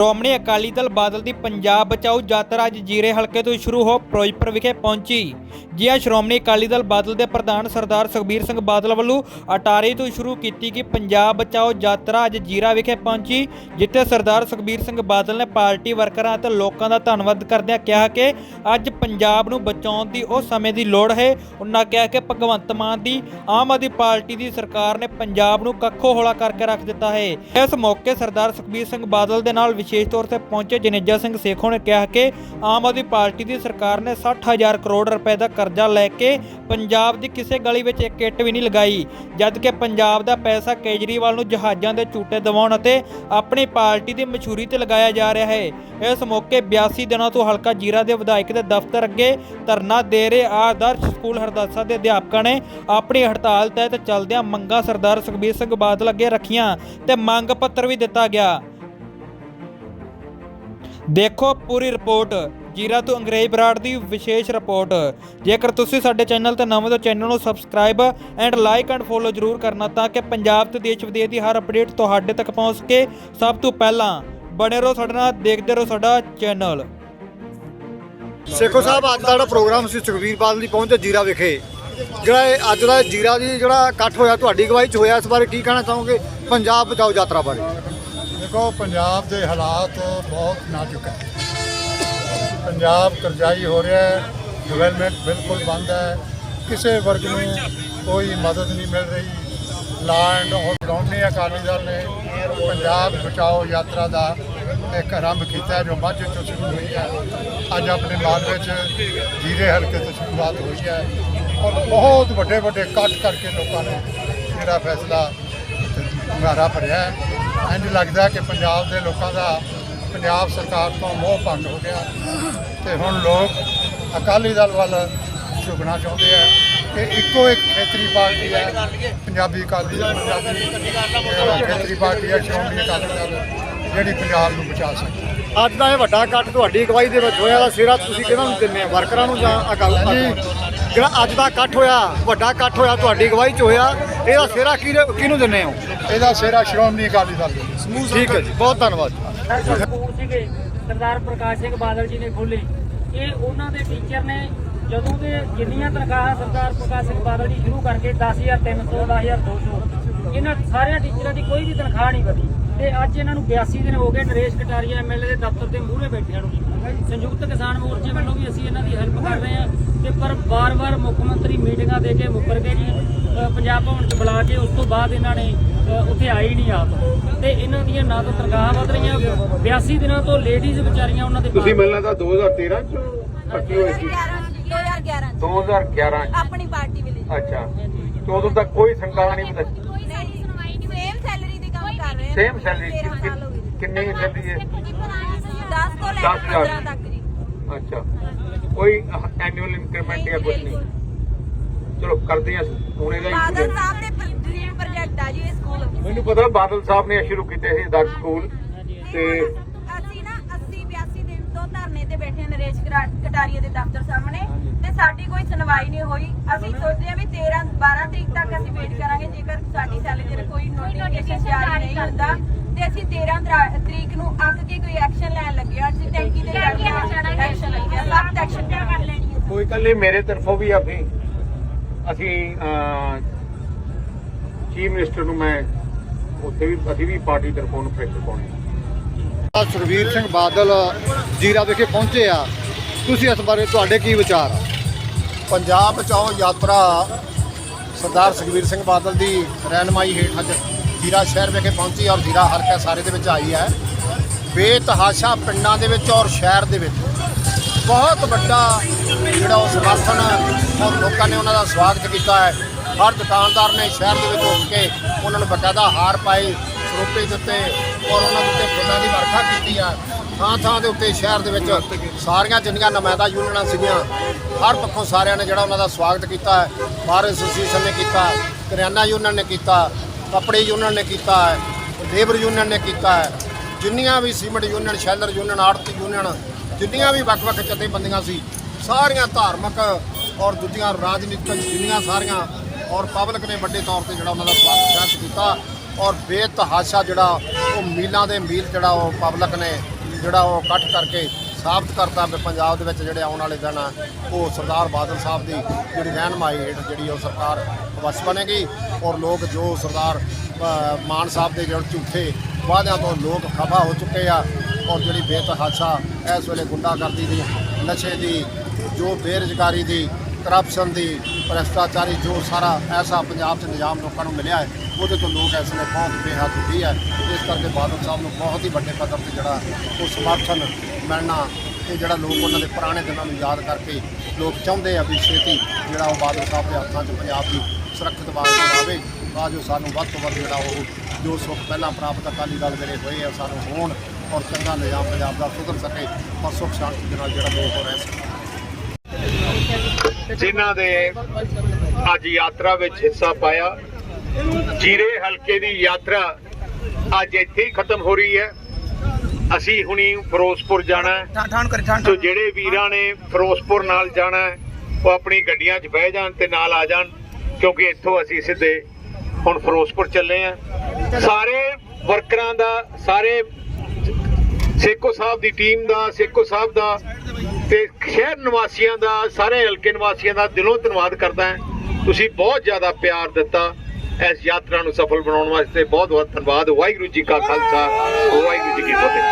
ਸ਼੍ਰੋਮਣੀ ਅਕਾਲੀ ਦਲ ਬਾਦਲ ਦੀ ਪੰਜਾਬ ਬਚਾਓ ਯਾਤਰਾ ਅੱਜ ਜੀਰੇ ਹਲਕੇ ਤੋਂ ਸ਼ੁਰੂ ਹੋ ਫਿਰੋਜ਼ਪੁਰ ਵਿਖੇ ਪਹੁੰਚੀ। ਜੀ ਸ਼੍ਰੋਮਣੀ ਅਕਾਲੀ ਦਲ ਬਾਦਲ ਦੇ ਪ੍ਰਧਾਨ ਸਰਦਾਰ ਸੁਖਬੀਰ ਸਿੰਘ ਬਾਦਲ ਵੱਲੋਂ ਅਟਾਰੀ ਤੋਂ ਸ਼ੁਰੂ ਕੀਤੀ ਗਈ ਪੰਜਾਬ ਬਚਾਓ ਯਾਤਰਾ ਅੱਜ ਜੀਰਾ ਵਿਖੇ ਪਹੁੰਚੀ, ਜਿੱਥੇ ਸਰਦਾਰ ਸੁਖਬੀਰ ਸਿੰਘ ਬਾਦਲ ਨੇ ਪਾਰਟੀ ਵਰਕਰਾਂ ਅਤੇ ਲੋਕਾਂ ਦਾ ਧੰਨਵਾਦ ਕਰਦਿਆਂ ਕਿਹਾ ਕਿ ਅੱਜ ਪੰਜਾਬ ਨੂੰ ਬਚਾਉਣ ਦੀ ਉਹ ਸਮੇਂ ਦੀ ਲੋੜ ਹੈ। ਉਹਨਾਂ ਕਿਹਾ ਕਿ ਭਗਵੰਤ ਮਾਨ ਦੀ ਆਮ ਆਦਮੀ ਪਾਰਟੀ ਦੀ ਸਰਕਾਰ ਨੇ ਪੰਜਾਬ ਨੂੰ ਕੱਖੋ ਹੋਲਾ ਕਰਕੇ ਰੱਖ ਦਿੱਤਾ ਹੈ। ਇਸ ਮੌਕੇ ਸਰਦਾਰ ਸੁਖਬੀਰ ਸਿੰਘ ਬਾਦਲ ਦੇ ਨਾਲ ਵਿਸ਼ੇਸ਼ ਤੌਰ ਤੇ ਪਹੁੰਚੇ ਜਨੇਜਾ ਸਿੰਘ ਸੇਖੋਂ ਨੇ ਕਿਹਾ ਕਿ ਆਮ ਆਦਮੀ ਪਾਰਟੀ ਦੀ ਸਰਕਾਰ ਨੇ 60000 ਕਰੋੜ ਰੁਪਏ ਦਾ ਕਰਜ਼ਾ ਲੈ ਕੇ ਪੰਜਾਬ ਦੀ ਕਿਸੇ ਗਲੀ ਵਿੱਚ ਇੱਕ ਇੱਟ ਵੀ ਨਹੀਂ ਲਗਾਈ ਜਦ ਕਿ ਪੰਜਾਬ ਦਾ ਪੈਸਾ ਕੇਜਰੀਵਾਲ ਨੂੰ ਜਹਾਜ਼ਾਂ ਦੇ ਝੂਟੇ ਦਿਵਾਉਣ ਅਤੇ ਆਪਣੀ ਪਾਰਟੀ ਦੀ ਮਸ਼ਹੂਰੀ ਤੇ ਲਗਾਇਆ ਜਾ ਰਿਹਾ ਹੈ। ਇਸ ਮੌਕੇ 82 ਦਿਨਾਂ ਤੋਂ ਹਲਕਾ ਜੀਰਾ ਦੇ ਵਿਧਾਇਕ ਦੇ ਦਫ਼ਤਰ ਅੱਗੇ ਧਰਨਾ ਦੇ ਰਹੇ ਆਦਰਸ਼ ਸਕੂਲ ਹਰਦਾਸਾ ਦੇ ਅਧਿਆਪਕਾਂ ਨੇ ਆਪਣੀ ਹੜਤਾਲ ਤਹਿਤ ਚੱਲਦਿਆਂ ਮੰਗਾਂ ਸਰਦਾਰ ਸੁਖਬੀਰ ਸਿੰਘ ਬਾਦਲ ਅੱਗੇ ਰੱਖੀਆਂ ਤੇ ਮੰਗ ਪੱਤਰ ਵੀ ਦਿੱਤਾ ਗਿਆ। ਦੇਖੋ ਪੂਰੀ ਰਿਪੋਰਟ। ਜੀਰਾ ਤੋਂ ਅੰਗਰੇਜ਼ ਬਰਾੜ ਦੀ ਵਿਸ਼ੇਸ਼ ਰਿਪੋਰਟ। ਜੇਕਰ ਤੁਸੀਂ ਸਾਡੇ ਚੈਨਲ ਤੇ ਨਵੇਂ ਹੋ ਚੈਨਲ ਨੂੰ subscribe and like and follow ਜਰੂਰ ਕਰਨਾ ਤਾਂ ਕਿ ਪੰਜਾਬ ਤੇ ਦੇਸ਼ ਵਿਦੇਸ਼ ਦੀ ਹਰ ਅਪਡੇਟ ਤੁਹਾਡੇ ਤੱਕ ਪਹੁੰਚ ਸਕੇ ਸਭ ਤੋਂ ਪਹਿਲਾਂ ਬਣੇ ਰਹੋ ਸਾਡੇ ਨਾਲ, ਦੇਖਦੇ ਰਹੋ ਸਾਡਾ ਚੈਨਲ। ਸੇਖੋ ਸਾਹਿਬ, ਅੱਜ ਦਾ ਜਿਹੜਾ ਪ੍ਰੋਗਰਾਮ ਸੀ ਸੁਖਵੀਰ ਬਾਦਲ ਦੀ ਪਹੁੰਚ ਜੀਰਾ ਵਿਖੇ। ਜਿਹੜਾ ਇਹ ਅੱਜ ਦਾ ਜੀਰਾ ਦੀ ਜਿਹੜਾ ਇਕੱਠ ਹੋਇਆ, ਤੁਹਾਡੀ ਅਗਵਾਈ ਚ ਹੋਇਆ, ਇਸ ਬਾਰੇ ਕੀ ਕਹਿਣਾ ਚਾਹੋਗੇ? ਪੰਜਾਬ ਬਚਾਓ ਯਾਤਰਾ ਬਾਰੇ। ਦੇਖੋ, ਪੰਜਾਬ ਦੇ ਹਾਲਾਤ ਬਹੁਤ ਨਾਜ਼ੁਕ ਹੈ। ਪੰਜਾਬ ਕਰਜ਼ਾਈ ਹੋ ਰਿਹਾ ਹੈ ਡਿਵੈਲਪਮੈਂਟ ਬਿਲਕੁਲ ਬੰਦ ਹੈ। ਕਿਸੇ ਵਰਗ ਨੂੰ ਕੋਈ ਮਦਦ ਨਹੀਂ ਮਿਲ ਰਹੀ। ਲੈਂਡ ਔਰ ਸ਼੍ਰੋਮਣੀ ਅਕਾਲੀ ਦਲ ਨੇ ਪੰਜਾਬ ਬਚਾਓ ਯਾਤਰਾ ਦਾ ਇੱਕ ਆਰੰਭ ਕੀਤਾ ਜੋ ਮੱਝ ਤੋਂ ਸ਼ੁਰੂ ਹੋਈ ਹੈ। ਅੱਜ ਆਪਣੇ ਮਾਲਵੇ 'ਚ ਜੀਰੇ ਹਲਕੇ ਤੋਂ ਸ਼ੁਰੂਆਤ ਹੋਈ ਹੈ। ਔਰ ਬਹੁਤ ਵੱਡੇ ਵੱਡੇ ਇਕੱਠ ਕਰਕੇ ਲੋਕਾਂ ਨੇ ਜਿਹੜਾ ਫੈਸਲਾ ਹੁੰਗਾਰਾ ਭਰਿਆ ਹੈ। ਇੰਝ ਲੱਗਦਾ ਕਿ ਪੰਜਾਬ ਦੇ ਲੋਕਾਂ ਦਾ ਪੰਜਾਬ ਸਰਕਾਰ ਤੋਂ ਮੋਹ ਭੰਗ ਹੋ ਗਿਆ। ਤੇ ਹੁਣ ਲੋਕ ਅਕਾਲੀ ਦਲ ਵੱਲ ਝੁਕਣਾ ਚਾਹੁੰਦੇ ਆ ਕਿ ਇੱਕੋ ਇੱਕ ਖੇਤਰੀ ਪਾਰਟੀ ਹੈ। ਪੰਜਾਬੀ ਅਕਾਲੀ ਦਲ ਪੰਜਾਬੀ ਖੇਤਰੀ ਪਾਰਟੀ ਹੈ ਸ਼੍ਰੋਮਣੀ ਅਕਾਲੀ ਦਲ ਜਿਹੜੀ ਪੰਜਾਬ ਨੂੰ ਬਚਾ ਸਕਦੀ ਹੈ। ਅੱਜ ਦਾ ਇਹ ਵੱਡਾ ਇਕੱਠ ਤੁਹਾਡੀ ਅਗਵਾਈ ਦੇ ਵਿੱਚ ਹੋਇਆ ਦਾ ਸਿਰਾ ਤੁਸੀਂ ਕਿਹਨਾਂ ਨੂੰ ਦਿੰਦੇ ਆ ਵਰਕਰਾਂ ਨੂੰ ਜਾਂ ਅਕਾਲੀ। ਜਿਹੜਾ ਅੱਜ ਦਾ ਇਕੱਠ ਹੋਇਆ ਵੱਡਾ ਇਕੱਠ ਹੋਇਆ ਤੁਹਾਡੀ ਅਗਵਾਈ ਚ ਹੋਇਆ ਇਹਦਾ ਸਿਰਾ ਕਿਹਨੂੰ ਦਿੰਦੇ ਹੋ? ਇਹਦਾ ਸਿਹਰਾ ਸ਼੍ਰੋਮਣੀ ਅਕਾਲੀ ਦਲ ਨੂੰ ਠੀਕ ਹੈ ਜੀ ਬਹੁਤ ਧੰਨਵਾਦ ਸਕੂਲ ਸੀਗੇ ਸਰਦਾਰ ਪ੍ਰਕਾਸ਼ ਸਿੰਘ ਬਾਦਲ ਜੀ ਨੇ ਖੋਲੇ ਇਹ ਉਹਨਾਂ ਦੇ ਟੀਚਰ ਨੇ ਜਦੋਂ ਦੇ ਜਿੰਨੀਆਂ ਤਨਖਾਹਾਂ ਸਰਦਾਰ ਪ੍ਰਕਾਸ਼ ਸਿੰਘ ਬਾਦਲ ਜੀ ਸ਼ੁਰੂ ਕਰਕੇ 10300 10200 ਇਹਨਾਂ ਸਾਰਿਆਂ ਟੀਚਰਾਂ ਦੀ ਕੋਈ ਵੀ ਤਨਖਾਹ ਨਹੀਂ ਵਧੀ। ਤੇ ਅੱਜ ਇਹਨਾਂ ਨੂੰ 82 ਦਿਨ ਹੋ ਗਏ ਨਰੇਸ਼ ਕਟਾਰੀਆ ਐਮਐਲਏ ਦੇ ਦਫ਼ਤਰ ਦੇ ਮੂਹਰੇ ਬੈਠਿਆਂ ਨੂੰ ਸੰਯੁਕਤ ਕਿਸਾਨ ਮੋਰਚੇ ਵੱਲੋਂ ਵੀ ਅਸੀਂ ਇਹਨਾਂ ਦੀ ਹੈਲਪ ਕਰ ਰਹੇ ਹਾਂ। ਤੇ ਪਰ ਵਾਰ-ਵਾਰ ਮੁੱਖ ਮੰਤਰੀ ਮੀਟਿੰਗਾਂ ਦੇ ਕੇ ਮੁੱਕਰ ਗਏ ਜੀ ਪੰਜਾਬ ਭਵਨ 'ਚ ਬੁਲਾ ਕੇ ਉਸ ਤੋਂ ਬਾਅਦ ਇਹਨਾਂ ਨੇ ਉੱਥੇ ਹੀ ਨਹੀਂ ਆਪ। ਤੇ ਇਹਨਾਂ ਦੀਆਂ ਨਾ ਤਾਂ ਤਨਖਾਹਾਂ ਵਧ ਰਹੀਆਂ 82 ਦਿਨਾਂ ਤੋਂ ਲੇਡੀਜ਼ ਵਿਚਾਰੀਆਂ ਉਹਨਾਂ ਦੇ ਤੁਸੀਂ ਮਿਲਣਾ ਤਾਂ 2013 ਚ ਭਰਤੀ ਹੋਏ ਸੀ। 2011 ਚ। 2011 ਚ। ਆਪਣੀ ਪਾਰਟੀ ਵੇਲੇ ਅੱਛਾ। ਤੇ ਉਦੋਂ ਤੱਕ ਕੋਈ ਸੰਕਾਲ ਨਹੀਂ ਪਤਾ ਕੋਈ ਸਾਡੀ ਸੁਣਵਾਈ ਨਹੀਂ ਸੇਮ ਸੈਲਰੀ ਦੀ ਕੰਮ ਕਰ ਰਹੇ ਸੇਮ ਸੈਲਰੀ 13 ਸਾਲ ਹੋ ਗਏ। ਕਿੰਨੀ ਸੈਲਰੀ ਹੈ? 10 ਤੋਂ ਲੈ ਕੇ ਹਜ਼ਾਰ। 15 ਤੱਕ ਜੀ। ਅੱਛਾ। ਕੋਈ ਐਨੂਅਲ ਇੰਕਰੀਮੈਂਟ ਜਾਂ ਕੁਝ ਨਹੀਂ? ਚਲੋ ਕਰਦੇ ਹਾਂ। ਹੁਣ ਬਾਦਲ ਹੀ ਸਾਹਿਬ ਦੇ ਡ੍ਰੀਮ ਪ੍ਰੋਜੈਕਟ ਆ ਜੀ ਇਹ ਸਕੂਲ ਮੈਨੂੰ ਪਤਾ ਬਾਦਲ ਸਾਹਿਬ ਨੇ ਸ਼ੁਰੂ ਕੀਤੇ ਸੀ ਦਰ ਸਕੂਲ। ਤੇ ਅਸੀਂ ਨਾ 80 82 ਦਿਨ ਤੋਂ ਧਰਨੇ ਤੇ ਬੈਠੇ ਹਾਂ ਨਰੇਸ਼ ਕਟਾਰੀਆ ਦੇ ਦਫ਼ਤਰ ਸਾਹਮਣੇ। ਤੇ ਸਾਡੀ ਕੋਈ ਸੁਣਵਾਈ ਨਹੀਂ ਹੋਈ। ਅਸੀਂ ਸੋਚਦੇ ਹਾਂ ਵੀ 13 12 ਤਰੀਕ ਤੱਕ ਅਸੀਂ ਵੇਟ ਕਰਾਂਗੇ ਜੇਕਰ ਸਾਡੀ ਸੈਲਰੀ ਤੇ ਕੋਈ ਨੋਟੀਫਿਕੇਸ਼ਨ ਜਾਰੀ ਨਹੀਂ ਹੁੰਦਾ ਤੇ ਅਸੀਂ 13 ਤਰਾ- ਤਰੀਕ ਨੂੰ ਅੱਕ ਕੇ ਕੋਈ ਐਕਸ਼ਨ ਲੈਣ ਲੱਗੇ ਹਾਂ। ਅਸੀਂ ਟੈਂਕੀ ਜਾਣਾ ਐਕਸ਼ਨ ਲੱਗਿਆ ਸਖਤ ਐਕਸ਼ਨ ਕਰ ਲੈਣੀ ਹੈ। ਕੋਈ ਕੱਲੇ ਮੇਰੇ ਤਰਫੋਂ ਵੀ ਆਪਣੀ ਅਸੀਂ ਚੀਫ ਮਿਨਿਸਟਰ ਨੂੰ ਮੈਂ ਉੱਥੇ ਵੀ ਅਸੀਂ ਵੀ ਪਾਰਟੀ ਤਰਫੋਂ ਨੂੰ ਪ੍ਰੈਸ਼ਰ ਪਾਉਣੀ ਅੱਜ ਸੁਖਵੀਰ ਸਿੰਘ ਬਾਦਲ ਜੀਰਾ ਵਿਖੇ ਪਹੁੰਚੇ ਆ। ਤੁਸੀਂ ਇਸ ਬਾਰੇ ਤੁਹਾਡੇ ਕੀ ਵਿਚਾਰ ਆ? ਪੰਜਾਬ ਬਚਾਓ ਯਾਤਰਾ ਸਰਦਾਰ ਸੁਖਬੀਰ ਸਿੰਘ ਬਾਦਲ ਦੀ ਰਹਿਨਮਾਈ ਹੇਠ ਅੱਜ ਜੀਰਾ ਸ਼ਹਿਰ ਵਿਖੇ ਪਹੁੰਚੀ ਔਰ ਜੀਰਾ ਹਲਕਾ ਸਾਰੇ ਦੇ ਵਿੱਚ ਆਈ ਹੈ। ਬੇਤਹਾਸ਼ਾ ਪਿੰਡਾਂ ਦੇ ਵਿੱਚ ਔਰ ਸ਼ਹਿਰ ਦੇ ਵਿੱਚ ਬਹੁਤ ਵੱਡਾ ਜਿਹੜਾ ਉਹ ਸਮਰਥਨ ਔਰ ਲੋਕਾਂ ਨੇ ਉਹਨਾਂ ਦਾ ਸਵਾਗਤ ਕੀਤਾ ਹੈ। ਹਰ ਦੁਕਾਨਦਾਰ ਨੇ ਸ਼ਹਿਰ ਦੇ ਵਿੱਚ ਉੱਠ ਕੇ ਉਹਨਾਂ ਨੂੰ ਬਕਾਇਦਾ ਹਾਰ ਪਾਏ ਸਰੋਪੇ ਦਿੱਤੇ ਔਰ ਉਹਨਾਂ ਦੇ ਉੱਤੇ ਫੁੱਲਾਂ ਦੀ ਵਰਖਾ ਕੀਤੀ ਆ। ਥਾਂ ਥਾਂ ਦੇ ਉੱਤੇ ਸ਼ਹਿਰ ਦੇ ਵਿੱਚ ਸਾਰੀਆਂ ਜਿੰਨੀਆਂ ਨੁਮਾਇੰਦਾ ਯੂਨੀਅਨਾਂ ਸੀਗੀਆਂ, ਹਰ ਪੱਖੋਂ ਸਾਰਿਆਂ ਨੇ ਜਿਹੜਾ ਉਹਨਾਂ ਦਾ ਸਵਾਗਤ ਕੀਤਾ ਹੈ। ਬਾਰ ਐਸੋਸੀਏਸ਼ਨ ਨੇ ਕੀਤਾ, ਕਰਿਆਨਾ ਯੂਨੀਅਨ ਨੇ ਕੀਤਾ, ਕੱਪੜੇ ਯੂਨੀਅਨ ਨੇ ਕੀਤਾ ਹੈ, ਲੇਬਰ ਯੂਨੀਅਨ ਨੇ ਕੀਤਾ ਹੈ। ਜਿੰਨੀਆਂ ਵੀ ਸੀਮੈਂਟ ਯੂਨੀਅਨ, ਸ਼ੈਲਰ ਯੂਨੀਅਨ, ਆੜਤੀ ਯੂਨੀਅਨ, ਜਿੰਨੀਆਂ ਵੀ ਵੱਖ-ਵੱਖ ਜਥੇਬੰਦੀਆਂ ਸੀ, ਸਾਰੀਆਂ ਧਾਰਮਿਕ ਔਰ ਦੂਜੀਆਂ ਰਾਜਨੀਤਿਕ ਜਿੰਨੀਆਂ ਸਾਰੀਆਂ ਔਰ ਪਬਲਿਕ ਨੇ ਵੱਡੇ ਤੌਰ ਤੇ ਜਿਹੜਾ ਉਹਨਾਂ ਦਾ ਸਵਾਗਤ ਸ਼ਹਿਰ ਕੀਤਾ ਔਰ ਬੇਤਹਾਸ਼ਾ ਜਿਹੜਾ ਉਹ ਮੀਲਾਂ ਦੇ ਮੀਲ ਜਿਹੜਾ ਉਹ ਪਬਲਿਕ ਨੇ ਜਿਹੜਾ ਉਹ ਇਕੱਠ ਕਰਕੇ ਸਾਬਤ ਕਰਤਾ ਵੀ ਪੰਜਾਬ ਦੇ ਵਿੱਚ ਜਿਹੜੇ ਆਉਣ ਵਾਲੇ ਦਿਨ ਆ, ਉਹ ਸਰਦਾਰ ਬਾਦਲ ਸਾਹਿਬ ਦੀ ਜਿਹੜੀ ਰਹਿਨਮਾਈ ਹੇਠ ਜਿਹੜੀ ਉਹ ਸਰਕਾਰ ਵਸ ਬਣੇਗੀ ਔਰ ਲੋਕ ਜੋ ਸਰਦਾਰ ਮਾਨ ਸਾਹਿਬ ਦੇ ਜਿਹੜੇ ਝੂਠੇ ਵਾਅਦਿਆਂ ਤੋਂ ਲੋਕ ਖਫਾ ਹੋ ਚੁੱਕੇ ਆ ਔਰ ਜਿਹੜੀ ਬੇਤਹਾਸ਼ਾ ਇਸ ਵੇਲੇ ਗੁੰਡਾਗਰਦੀ ਦੀ, ਨਸ਼ੇ ਦੀ, ਜੋ ਬੇਰੁਜ਼ਗਾਰੀ ਦੀ ਕਰਪਸ਼ਨ ਦੀ ਭ੍ਰਿਸ਼ਟਾਚਾਰੀ ਜੋ ਸਾਰਾ ਐਸਾ ਪੰਜਾਬ 'ਚ ਨਿਜ਼ਾਮ ਲੋਕਾਂ ਨੂੰ ਮਿਲਿਆ ਹੈ, ਉਹਦੇ ਤੋਂ ਲੋਕ ਇਸ ਵੇਲੇ ਬਹੁਤ ਬੇਹੱਦ ਦੁਖੀ ਹੈ। ਇਸ ਕਰਕੇ ਬਾਦਲ ਸਾਹਿਬ ਨੂੰ ਬਹੁਤ ਹੀ ਵੱਡੇ ਪੱਧਰ ਤੇ ਜਿਹੜਾ ਉਹ ਸਮਰਥਨ ਮਿਲਣਾ ਤੇ ਜਿਹੜਾ ਲੋਕ ਉਹਨਾਂ ਦੇ ਪੁਰਾਣੇ ਦਿਨਾਂ ਨੂੰ ਯਾਦ ਕਰਕੇ ਲੋਕ ਚਾਹੁੰਦੇ ਆ ਵੀ ਛੇਤੀ ਜਿਹੜਾ ਉਹ ਬਾਦਲ ਸਾਹਿਬ ਦੇ ਹੱਥਾਂ 'ਚ ਪੰਜਾਬ ਦੀ ਸੁਰੱਖਿਅਤ ਬਾਦਲ ਆਵੇ, ਤਾਂ ਜੋ ਸਾਨੂੰ ਵੱਧ ਤੋਂ ਵੱਧ ਜਿਹੜਾ ਉਹ ਜੋ ਸੁੱਖ ਪਹਿਲਾਂ ਪ੍ਰਾਪਤ ਅਕਾਲੀ ਦਲ ਵੇਲੇ ਹੋਏ ਆ, ਸਾਨੂੰ ਹੋਣ ਔਰ ਚੰਗਾ ਨਿਜ਼ਾਮ ਪੰਜਾਬ ਦਾ ਸੁਧਰ ਸਕੇ ਔਰ ਸੁੱਖ ਸ਼ਾਂਤੀ ਦੇ ਨਾਲ ਜਿਹੜਾ ਲੋਕ ਹੋ ਰਹੇ ਸਕਣ ਜਿਨ੍ਹਾਂ ਦੇ ਅੱਜ ਯਾਤਰਾ ਵਿੱਚ ਹਿੱਸਾ ਪਾਇਆ। ਜੀਰੇ ਹਲਕੇ ਦੀ ਯਾਤਰਾ ਅੱਜ ਇੱਥੇ ਹੀ ਖਤਮ ਹੋ ਰਹੀ ਹੈ। ਅਸੀਂ ਹੁਣੀ ਫਿਰੋਜ਼ਪੁਰ ਜਾਣਾ ਹੈ। ਸੋ ਜਿਹੜੇ ਵੀਰਾਂ ਨੇ ਫਿਰੋਜ਼ਪੁਰ ਨਾਲ ਜਾਣਾ ਹੈ ਉਹ ਆਪਣੀ ਗੱਡੀਆਂ 'ਚ ਬਹਿ ਜਾਣ ਤੇ ਨਾਲ ਆ ਜਾਣ ਕਿਉਂਕਿ ਇੱਥੋਂ ਅਸੀਂ ਸਿੱਧੇ ਹੁਣ ਫਿਰੋਜ਼ਪੁਰ ਚੱਲੇ ਆ ਸਾਰੇ ਵਰਕਰਾਂ ਦਾ ਸਾਰੇ ਸੇਖੋ ਸਾਹਿਬ ਦੀ ਟੀਮ ਦਾ ਸੇਖੋ ਸਾਹਿਬ ਦਾ ਤੇ ਸ਼ਹਿਰ ਨਿਵਾਸੀਆਂ ਦਾ, ਸਾਰੇ ਹਲਕੇ ਨਿਵਾਸੀਆਂ ਦਾ ਦਿਲੋਂ ਧੰਨਵਾਦ ਕਰਦਾ ਹਾਂ। ਤੁਸੀਂ ਬਹੁਤ ਜ਼ਿਆਦਾ ਪਿਆਰ ਦਿੱਤਾ ਇਸ ਯਾਤਰਾ ਨੂੰ ਸਫਲ ਬਣਾਉਣ ਵਾਸਤੇ। ਬਹੁਤ ਬਹੁਤ ਧੰਨਵਾਦ। ਵਾਹਿਗੁਰੂ ਜੀ ਕਾ ਖਾਲਸਾ। ਵਾਹਿਗੁਰੂ ਜੀ ਕੀ ਫਤਿਹ।